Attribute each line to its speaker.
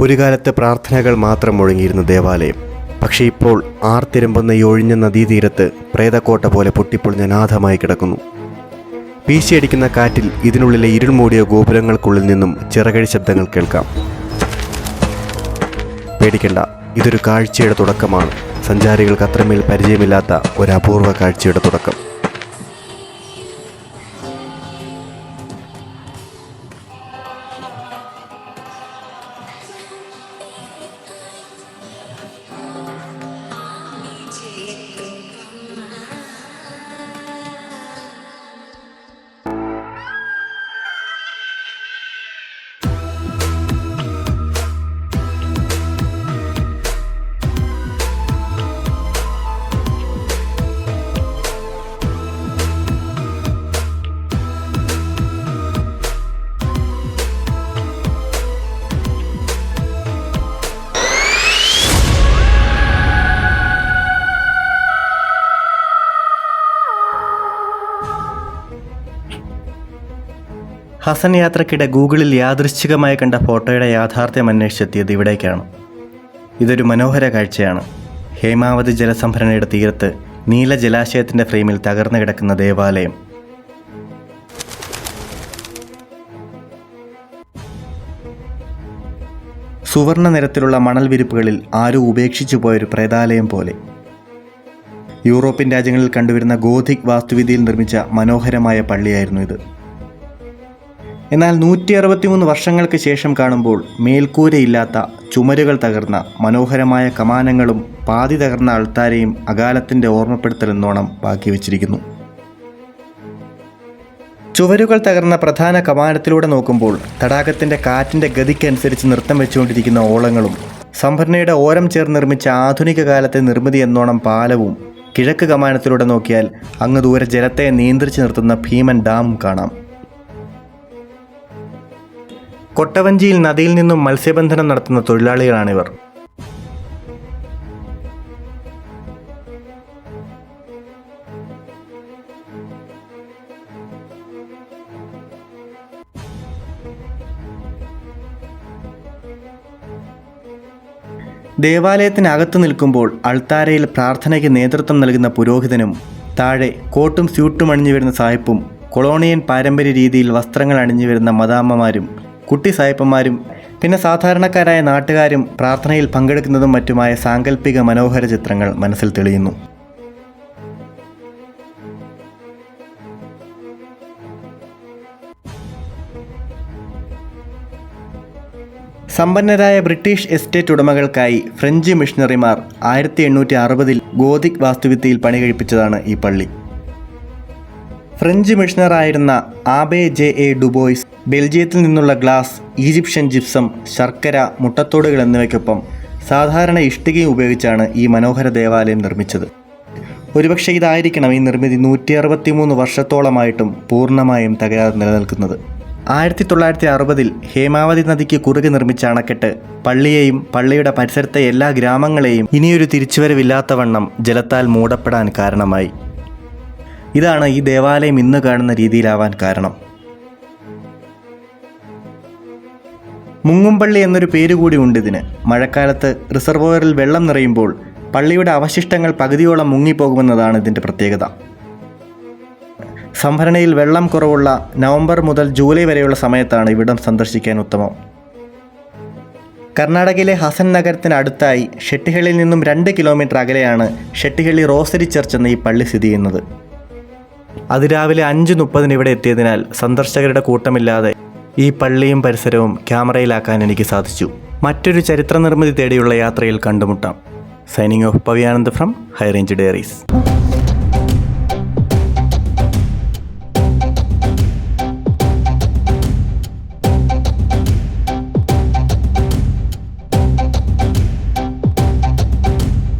Speaker 1: ഒരു കാലത്ത് പ്രാർത്ഥനകൾ മാത്രം മുഴങ്ങിയിരുന്ന ദേവാലയം. പക്ഷേ ഇപ്പോൾ ആർത്തിരമ്പുന്ന ഈ ഒഴിഞ്ഞ നദീതീരത്ത് പ്രേതക്കോട്ട പോലെ പൊട്ടിപ്പൊളിഞ്ഞ നാഥമായി കിടക്കുന്നു. വീശിയടിക്കുന്ന കാറ്റിൽ ഇതിനുള്ളിലെ ഇരുൾമൂടിയ ഗോപുരങ്ങൾക്കുള്ളിൽ നിന്നും ചിറകഴി ശബ്ദങ്ങൾ കേൾക്കാം. പേടിക്കണ്ട ഇതൊരു കാഴ്ചയുടെ തുടക്കമാണ്. സഞ്ചാരികൾക്ക് അത്രമേൽ പരിചയമില്ലാത്ത ഒരു അപൂർവ കാഴ്ചയുടെ തുടക്കം.
Speaker 2: ഹസൻ യാത്രക്കിടെ ഗൂഗിളിൽ യാദൃശ്ചികമായി കണ്ട ഫോട്ടോയുടെ യാഥാർത്ഥ്യം അന്വേഷിച്ചെത്തിയത് ഇവിടേക്കാണ്. ഇതൊരു മനോഹര കാഴ്ചയാണ്. ഹേമാവതി ജലസംഭരണിയുടെ തീരത്ത് നീല ജലാശയത്തിന്റെ ഫ്രെയിമിൽ തകർന്നു കിടക്കുന്ന ദേവാലയം. സുവർണ നിറത്തിലുള്ള മണൽ വിരിപ്പുകളിൽ ആരും ഉപേക്ഷിച്ചു പോയൊരു പ്രേതാലയം പോലെ. യൂറോപ്യൻ രാജ്യങ്ങളിൽ കണ്ടുവരുന്ന ഗോധിക് വാസ്തുവിദ്യയിൽ നിർമ്മിച്ച മനോഹരമായ പള്ളിയായിരുന്നു ഇത്. എന്നാൽ നൂറ്റി അറുപത്തിമൂന്ന് വർഷങ്ങൾക്ക് ശേഷം കാണുമ്പോൾ മേൽക്കൂരയില്ലാത്ത ചുമരുകൾ തകർന്ന മനോഹരമായ കമാനങ്ങളും പാതി തകർന്ന അൾത്താരയും അകാലത്തിന്റെ ഓർമ്മപ്പെടുത്തലെന്നോണം ബാക്കി വച്ചിരിക്കുന്നു. ചുവരുകൾ തകർന്ന പ്രധാന കമാനത്തിലൂടെ നോക്കുമ്പോൾ തടാകത്തിന്റെ കാറ്റിന്റെ ഗതിക്കനുസരിച്ച് നൃത്തം വെച്ചുകൊണ്ടിരിക്കുന്ന ഓളങ്ങളും സംഭരണയുടെ ഓരം ചേർ നിർമ്മിച്ച ആധുനിക കാലത്തെ നിർമ്മിതി എന്നോണം പാലവും കിഴക്ക് കമാനത്തിലൂടെ നോക്കിയാൽ അങ്ങ് ദൂരെ ജലത്തെ നിയന്ത്രിച്ച് നിർത്തുന്ന ഭീമൻ ഡാമും കാണാം. കൊട്ടവഞ്ചിയിൽ നദിയിൽ നിന്നും മത്സ്യബന്ധനം നടത്തുന്ന തൊഴിലാളികളാണിവർ. ദേവാലയത്തിനകത്ത് നിൽക്കുമ്പോൾ അൾത്താരയിൽ പ്രാർത്ഥനയ്ക്ക് നേതൃത്വം നൽകുന്ന പുരോഹിതനും താഴെ കോട്ടും സ്യൂട്ടും അണിഞ്ഞു വരുന്ന സായിപ്പും കൊളോണിയൻ പാരമ്പര്യ രീതിയിൽ വസ്ത്രങ്ങൾ അണിഞ്ഞു വരുന്ന മദാമ്മമാരും കുട്ടി സായിപ്പന്മാരും പിന്നെ സാധാരണക്കാരായ നാട്ടുകാരും പ്രാർത്ഥനയിൽ പങ്കെടുക്കുന്നതും മറ്റുമായ സാങ്കല്പിക മനോഹര ചിത്രങ്ങൾ മനസ്സിൽ തെളിയുന്നു. സമ്പന്നരായ ബ്രിട്ടീഷ് എസ്റ്റേറ്റ് ഉടമകൾക്കായി ഫ്രഞ്ച് മിഷണറിമാർ ആയിരത്തി എണ്ണൂറ്റി അറുപതിൽ ഗോതിക് വാസ്തുവിദ്യയിൽ പണി കഴിപ്പിച്ചതാണ് ഈ പള്ളി. ഫ്രഞ്ച് മിഷണറായിരുന്ന ആബെ ജെ എ ഡുബോയ്സ് ബെൽജിയത്തിൽ നിന്നുള്ള ഗ്ലാസ് ഈജിപ്ഷ്യൻ ജിപ്സം ശർക്കര മുട്ടത്തോടുകൾ എന്നിവയ്ക്കൊപ്പം സാധാരണ ഇഷ്ടികയും ഉപയോഗിച്ചാണ് ഈ മനോഹര ദേവാലയം നിർമ്മിച്ചത്. ഒരുപക്ഷെ ഇതായിരിക്കണം ഈ നിർമ്മിതി നൂറ്റി അറുപത്തിമൂന്ന് വർഷത്തോളമായിട്ടും പൂർണമായും തകരാതെ നിലനിൽക്കുന്നത്. ആയിരത്തി തൊള്ളായിരത്തി അറുപതിൽ ഹേമാവതി നദിക്ക് കുറുകെ നിർമ്മിച്ച അണക്കെട്ട് പള്ളിയെയും പള്ളിയുടെ പരിസരത്തെ എല്ലാ ഗ്രാമങ്ങളെയും ഇനിയൊരു തിരിച്ചുവരവില്ലാത്തവണ്ണം ജലത്താൽ മൂടപ്പെടാൻ കാരണമായി. ഇതാണ് ഈ ദേവാലയം ഇന്ന് കാണുന്ന രീതിയിലാവാൻ കാരണം. മുങ്ങുംപള്ളി എന്നൊരു പേര് കൂടി ഉണ്ട് ഇതിന്. മഴക്കാലത്ത് റിസർവോയറിൽ വെള്ളം നിറയുമ്പോൾ പള്ളിയുടെ അവശിഷ്ടങ്ങൾ പകുതിയോളം മുങ്ങിപ്പോകുമെന്നതാണ് ഇതിന്റെ പ്രത്യേകത. സംഭരണയിൽ വെള്ളം കുറവുള്ള നവംബർ മുതൽ ജൂലൈ വരെയുള്ള സമയത്താണ് ഇവിടം സന്ദർശിക്കാൻ ഉത്തമം. കർണാടകയിലെ ഹസൻ നഗരത്തിന് അടുത്തായി ഷെട്ടിഹള്ളിയിൽ നിന്നും രണ്ട് കിലോമീറ്റർ അകലെയാണ് ഷെട്ടിഹള്ളി റോസരി ചർച്ച് എന്ന ഈ പള്ളി സ്ഥിതി ചെയ്യുന്നത്. അതിരാവിലെ അഞ്ച് മുപ്പതിന് ഇവിടെ എത്തിയതിനാൽ സന്ദർശകരുടെ കൂട്ടമില്ലാതെ ഈ പള്ളിയും പരിസരവും ക്യാമറയിലാക്കാൻ എനിക്ക് സാധിച്ചു. മറ്റൊരു ചരിത്ര നിർമ്മിതി തേടിയുള്ള യാത്രയിൽ കണ്ടുമുട്ടാം. Signing off Paviyanand from High Range Diaries